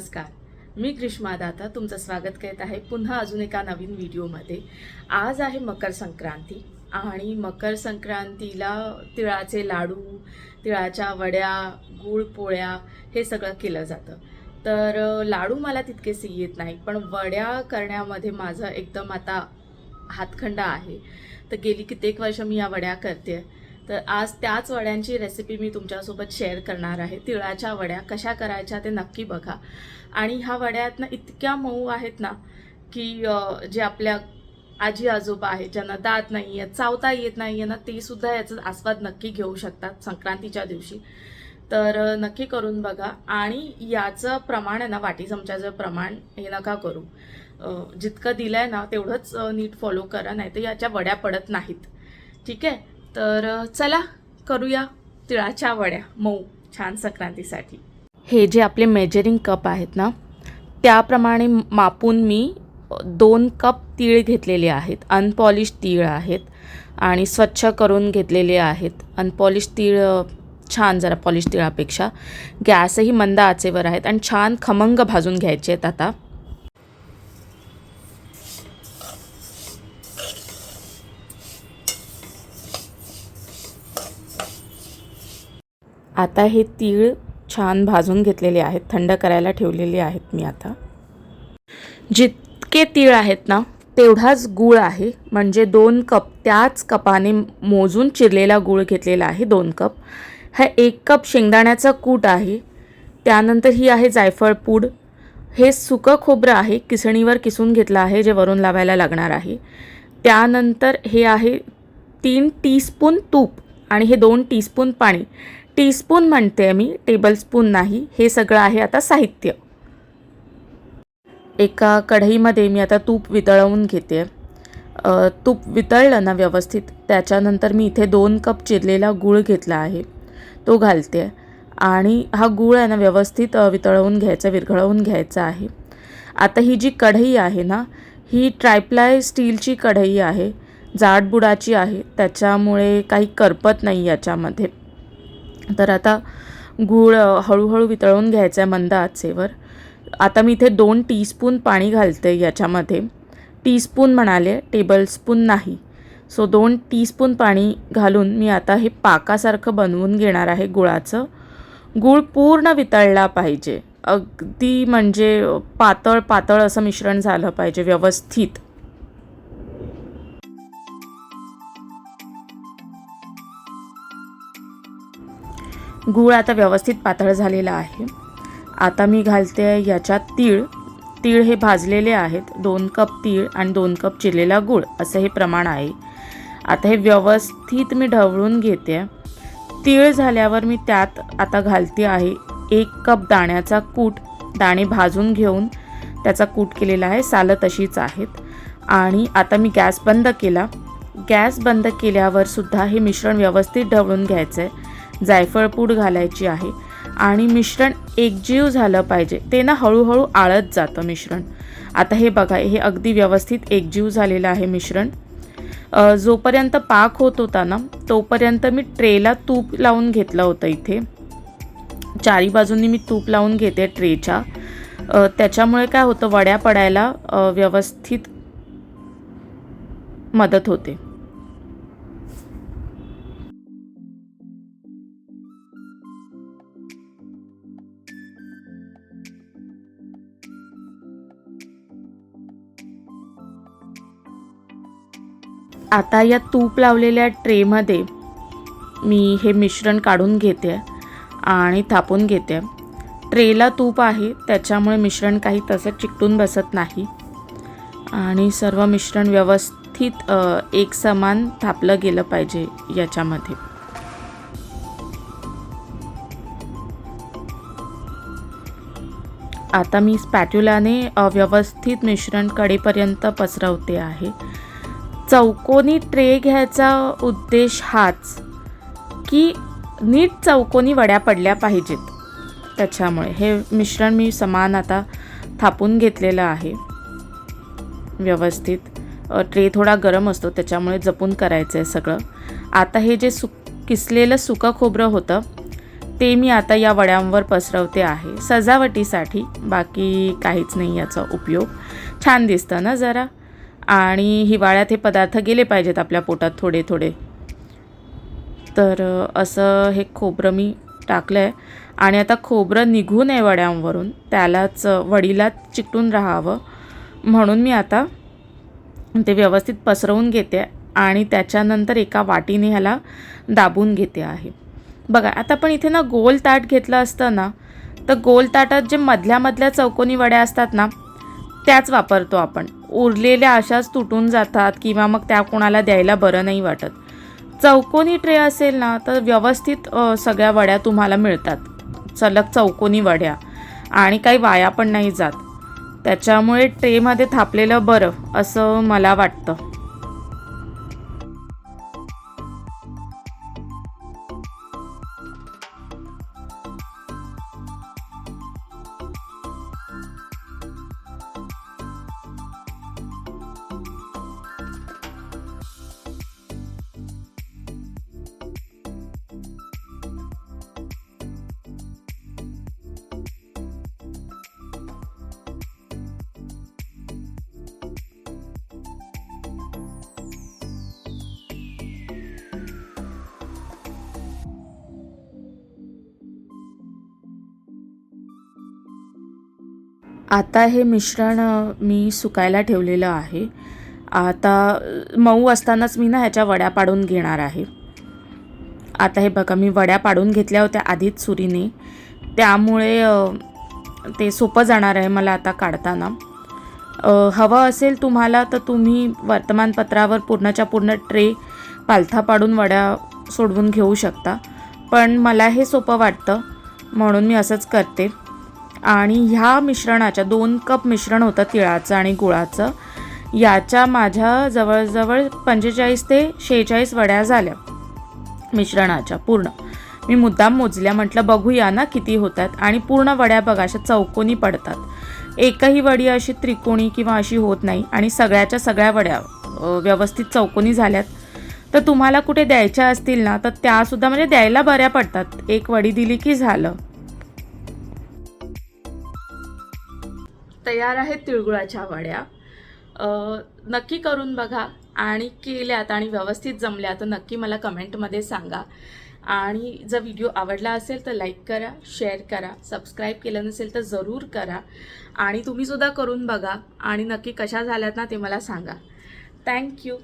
नमस्कार. मी ग्रीष्मा दाता तुमचं स्वागत करत आहे पुन्हा अजून एका नवीन व्हिडिओमध्ये. आज आहे मकर संक्रांती आणि मकर संक्रांतीला तिळाचे लाडू तिळाच्या वड्या गुळ पोळ्या हे सगळं केलं जातं. तर लाडू मला तितकेसे येत नाही पण वड्या करण्यामध्ये माझं एकदम आता हातखंडा आहे. तर गेली कित्येक वर्ष मी या वड्या करते. तर आज त्याच वड्यांची रेसिपी मी तुमच्यासोबत शेअर करणार आहे. तिळाच्या वड्या कशा करायच्या ते नक्की बघा. आणि ह्या वड्यात ना इतक्या मऊ आहेत ना की जे आपल्या आजी आजोबा आहेत ज्यांना दात नाही आहेत चावता येत नाही आहे ना ते सुद्धा याचा आस्वाद नक्की घेऊ शकतात संक्रांतीच्या दिवशी. तर नक्की करून बघा. आणि याचं प्रमाण आहे ना वाटी चमच्याचं प्रमाण हे नका करू. जितकं दिलं आहे ना तेवढंच नीट फॉलो करा नाही तर याच्या वड्या पडत नाहीत. ठीक आहे? तर चला करूया तिळाच्या वड्या मऊ छान संक्रांतीसाठी. हे जे आपले मेजरिंग कप आहेत ना त्याप्रमाणे मापून मी दोन कप तीळ घेतलेले आहेत. अनपॉलिश तीळ आहेत आणि स्वच्छ करून घेतलेले आहेत. अनपॉलिश तीळ छान जरा पॉलिश तिळापेक्षा. गॅसही मंद आचेवर आहेत आणि छान खमंग भाजून घ्यायचे आहेत आता. आता हे तीळ छान भाजून घेतलेले आहेत. थंड करायला ठेवलेले आहेत मी आता. जितके तीळ आहेत ना तेवढाच गूळ आहे. म्हणजे दोन कप त्याच कपाने मोजून चिरलेला गूळ घेतलेला आहे दोन कप. हा एक कप शेंगदाण्याचा कूट आहे. त्यानंतर ही आहे जायफळ पूड. हे सुकं खोबरं आहे किसणीवर किसून घेतलं आहे जे वरून लावायला लागणार आहे. त्यानंतर हे आहे तीन टीस्पून तूप आणि हे दोन टीस्पून पाणी. टीस्पून म्हणते मी टेबलस्पून नाही. हे सगळं आहे आता साहित्य. एका कढईमध्ये मी आता तूप वितळवून घेते. तूप वितळलं ना व्यवस्थित त्याच्यानंतर मी इथे दोन कप चिरलेला गूळ घेतला आहे. तो घालते. आणि हा गूळ आहे ना व्यवस्थित वितळवून घ्यायचा विरघळवून घ्यायचा आहे. आता ही जी कढई आहे ना ही ट्रायप्लाय स्टीलची कढई आहे. जाडबुडाची आहे. त्याच्यामुळे काही करपत नाही याच्यामध्ये. तर आता गूळ हळूहळू वितळून घ्यायचा आहे मंद आचेवर. आता मी इथे दोन टीस्पून पाणी घालते याच्यामध्ये. टीस्पून म्हणाले टेबलस्पून नाही. सो दोन टीस्पून पाणी घालून मी आता हे पाकासारखं बनवून घेणार आहे गुळाचं. गूळ पूर्ण वितळला पाहिजे. अगदी म्हणजे पातळ पातळ असं मिश्रण झालं पाहिजे व्यवस्थित. गूळ आता व्यवस्थित पातळ झालेला आहे. आता मी घालते याच्यात तीळ. तीळ हे भाजलेले आहेत. दोन कप तीळ आणि दोन कप चिरलेला गूळ. असं हे प्रमाण आहे. आता हे व्यवस्थित मी ढवळून घेते. तीळ झाल्यावर मी त्यात आता घालते आहे एक कप दाण्याचा कूट. दाणे भाजून घेऊन त्याचा कूट केलेला आहे. सालं तशीच आहेत. आणि आता मी गॅस बंद केला. गॅस बंद केल्यावर सुद्धा हे मिश्रण व्यवस्थित ढवळून घ्यायचं आहे जायफळ पूड घालायची आहे. आणि मिश्रण एकजीव झालं पाहिजे. ते ना हळूहळू आळत जातं मिश्रण. आता हे बघा हे अगदी व्यवस्थित एकजीव झालेलं आहे मिश्रण. जोपर्यंत पाक होत होता ना तोपर्यंत मी ट्रेला तूप लावून घेतलं होतं इथे. चारी बाजूंनी मी तूप लावून घेते ट्रेच्या. त्याच्यामुळे काय होतं वड्या पडायला व्यवस्थित मदत होते. आता या तूप लावलेल्या ट्रेमध्ये मी हे मिश्रण काढून घेते आणि थापून घेते. ट्रेला तूप आहे त्याच्यामुळे मिश्रण काही तसं चिकटून बसत नाही. आणि सर्व मिश्रण व्यवस्थित एक समान थापलं गेलं पाहिजे याच्यामध्ये. आता मी स्पॅट्युलाने व्यवस्थित मिश्रण कडेपर्यंत पसरवते आहे. चौकोनी ट्रे घ्यायचा उद्देश हाच की नीट चौकोनी वड्या पडल्या पाहिजेत. त्याच्यामुळे हे मिश्रण मी समान आता थापून घेतलेलं आहे. व्यवस्थित. ट्रे थोडा गरम असतो त्याच्यामुळे जपून करायचं आहे सगळं. आता हे जे सुक किसलेलं सुकं खोबरं होतं ते मी आता या वड्यांवर पसरवते आहे. सजावटीसाठी बाकी काहीच नाही याचा उपयोग. छान दिसतं ना जरा? आणि हिवाळ्यात हे पदार्थ गेले पाहिजेत आपल्या पोटात थोडे थोडे. तर असं हे खोबरं मी टाकलं आहे आणि आता खोबरं निघू नये वड्यांवरून. त्यालाच वडीलाच चिकटून राहावं. म्हणून मी आता ते व्यवस्थित पसरवून घेते आणि त्याच्यानंतर एका वाटीने ह्याला दाबून घेते आहे. बघा आता पण इथे ना गोल ताट घेतलं असतं ना तर गोल ताटात जे मधल्या मधल्या चौकोनी वड्या असतात ना त्याच वापरतो आपण. उरलेल्या अशाच तुटून जातात किंवा मग त्या कोणाला द्यायला बरं नाही वाटत. चौकोनी ट्रे असेल ना तर व्यवस्थित सगळ्या वड्या तुम्हाला मिळतात. सलग चौकोनी वड्या. आणि काही वाया पण नाही जात. त्याच्यामुळे ट्रेमध्ये थापलेलं बरं असं मला वाटतं. आता हे मिश्रण मी सुकायला ठेवलेलं आहे. आता मऊ असतानाच मी ना ह्याच्या वड्या पाडून घेणार आहे. आता हे बघा मी वड्या पाडून घेतल्या होत्या आधीच सुरीने. त्यामुळे ते सोपं जाणार आहे मला आता काढताना. हवं असेल तुम्हाला तर तुम्ही वर्तमानपत्रावर पूर्णच्या पूर्ण ट्रे पालथा पाडून वड्या सोडवून घेऊ शकता. पण मला हे सोपं वाटतं म्हणून मी असंच करते. आणि ह्या मिश्रणाच्या दोन कप मिश्रण होतं तिळाचं आणि गुळाचं. याच्या माझ्या जवळजवळ पंचेचाळीस ते शेहेचाळीस वड्या झाल्या मिश्रणाच्या पूर्ण. मी मुद्दाम मोजल्या म्हटलं बघूया ना किती होतात. आणि पूर्ण वड्या बघा अशा चौकोनी पडतात. एकही वडी अशी त्रिकोणी किंवा अशी होत नाही आणि सगळ्याच्या सगळ्या वड्या व्यवस्थित चौकोनी झाल्यात. तर तुम्हाला कुठे द्यायच्या असतील ना तर त्यासुद्धा म्हणजे द्यायला बऱ्या पडतात. एक वडी दिली की झालं. तयार आहेत तिळगुळाच्या वड्या. नक्की करून बघा. आणि केल्यात आणि व्यवस्थित जमल्या तर नक्की मला कमेंटमध्ये सांगा. आणि जर व्हिडिओ आवडला असेल तर लाईक करा शेअर करा सबस्क्राईब केलं नसेल तर जरूर करा. आणि तुम्हीसुद्धा करून बघा. आणि नक्की कशा झाल्यात ना ते मला सांगा. थँक्यू